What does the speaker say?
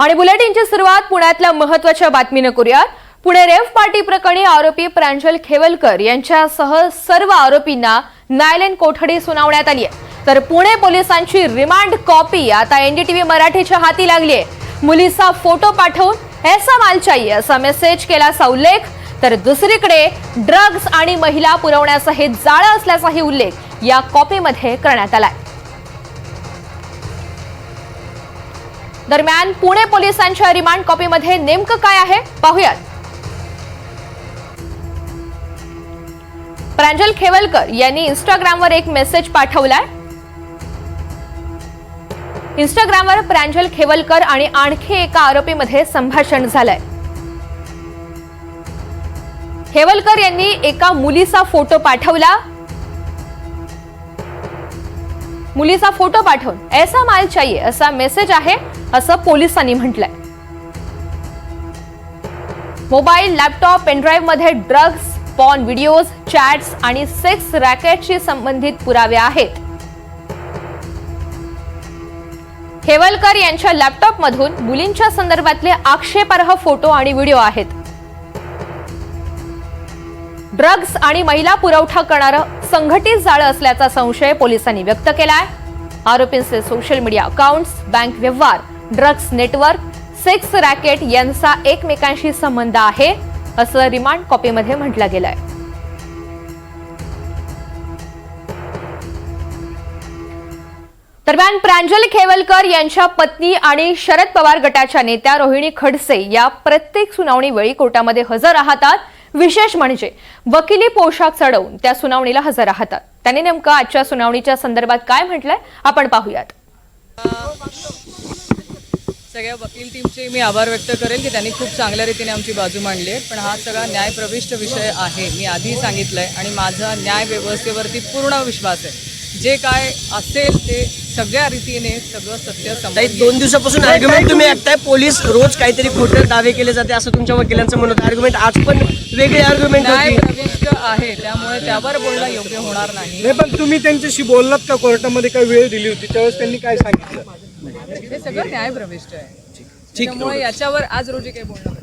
आणि बुलेटिनची सुरुवात पुण्यातल्या महत्त्वाच्या बातमीनं करूयात. पुणे रेव पार्टी प्रकरणी आरोपी प्रांजल खेवलकर यांच्यासह सर्व आरोपींना न्यायालयीन कोठडी सुनावण्यात आली आहे. तर पुणे पोलिसांची रिमांड कॉपी आता एनडीटीव्ही मराठीच्या हाती लागली आहे. मुलीचा फोटो पाठवून ऐसा माल चाहिए असा मेसेज केल्याचा उल्लेख. तर दुसरीकडे ड्रग्ज आणि महिला पुरवण्याचं हे जाळं असल्याचाही उल्लेख या कॉपीमध्ये करण्यात आलाय. दरम्यान पुणे पोलिसांच्या रिमांड कॉपीमध्ये नेमकं काय आहे? पाहूयात. प्रांजल खेवलकर यांनी इंस्टाग्रामवर एक मेसेज पाठवलाय. इंस्टाग्रामवर प्रांजल खेवलकर आणि आणखी एका आरोपीमध्ये संभाषण झालंय. खेवलकर यांनी एका मुलीचा फोटो पाठवला. मुलीचा फोटो पाठवून ऐसा माल चाहिए असा मेसेज आहे असं पोलिसांनी म्हटलंय. मोबाईल लॅपटॉप पेनड्राईव्हमध्ये ड्रग्ज पॉन व्हिडिओज चॅट्स आणि सेक्स रॅकेटशी संबंधित पुरावे आहेत. हेवलकर यांच्या लॅपटॉपमधून मुलींच्या संदर्भातले आक्षेपार्ह फोटो आणि व्हिडिओ आहेत. ड्रग्ज आणि महिला पुरवठा करणारं संघटित जाळं असल्याचा संशय पोलिसांनी व्यक्त केलाय. आरोपींचे सोशल मीडिया अकाउंट्स बँक व्यवहार ड्रग्ज नेटवर्क सेक्स रॅकेट यांचा एकमेकांशी संबंध आहे असं रिमांड कॉपीमध्ये म्हटलं गेलंय. दरम्यान प्रांजल खेवलकर यांच्या पत्नी आणि शरद पवार गटाच्या नेत्या रोहिणी खडसे या प्रत्येक सुनावणीवेळी कोर्टामध्ये हजर राहतात. विशेष म्हणजे वकिली पोशाख चढवून त्या सुनावणीला हजर राहतात. त्यांनी नेमकं आजच्या सुनावणीच्या संदर्भात काय म्हटलंय आपण पाहूयात. सगळ्या वकील टीमचे मी आभार व्यक्त करेल की त्यांनी खूप चांगल्या रीतीने आमची बाजू मांडली आहे. पण हा सगळा न्यायप्रविष्ट विषय आहे मी आधी सांगितलंय आणि माझा न्याय व्यवस्थेवरती पूर्ण विश्वास आहे. जे काय असेल ते सगळ्या रीतीने सगळं सत्य ताई दोन दिवसापासून आर्ग्युमेंट तुम्ही ऐकताय पोलीस रोज काहीतरी खोटे दावे केले जाते असं तुमच्या वकिलांचं म्हणत आर्ग्युमेंट आज पण वेगळी आर्ग्युमेंट न्याय होती. प्रविष्ट आहे त्यामुळे त्यावर बोलणं योग्य होणार नाही. नाही पण तुम्ही त्यांच्याशी बोललात का? कोर्टामध्ये काही वेळ दिली होती. त्यावेळेस त्यांनी काय सांगितलं? हे सगळं न्याय प्रविष्ट आहे. त्यामुळे याच्यावर आज रोजी काही बोलणं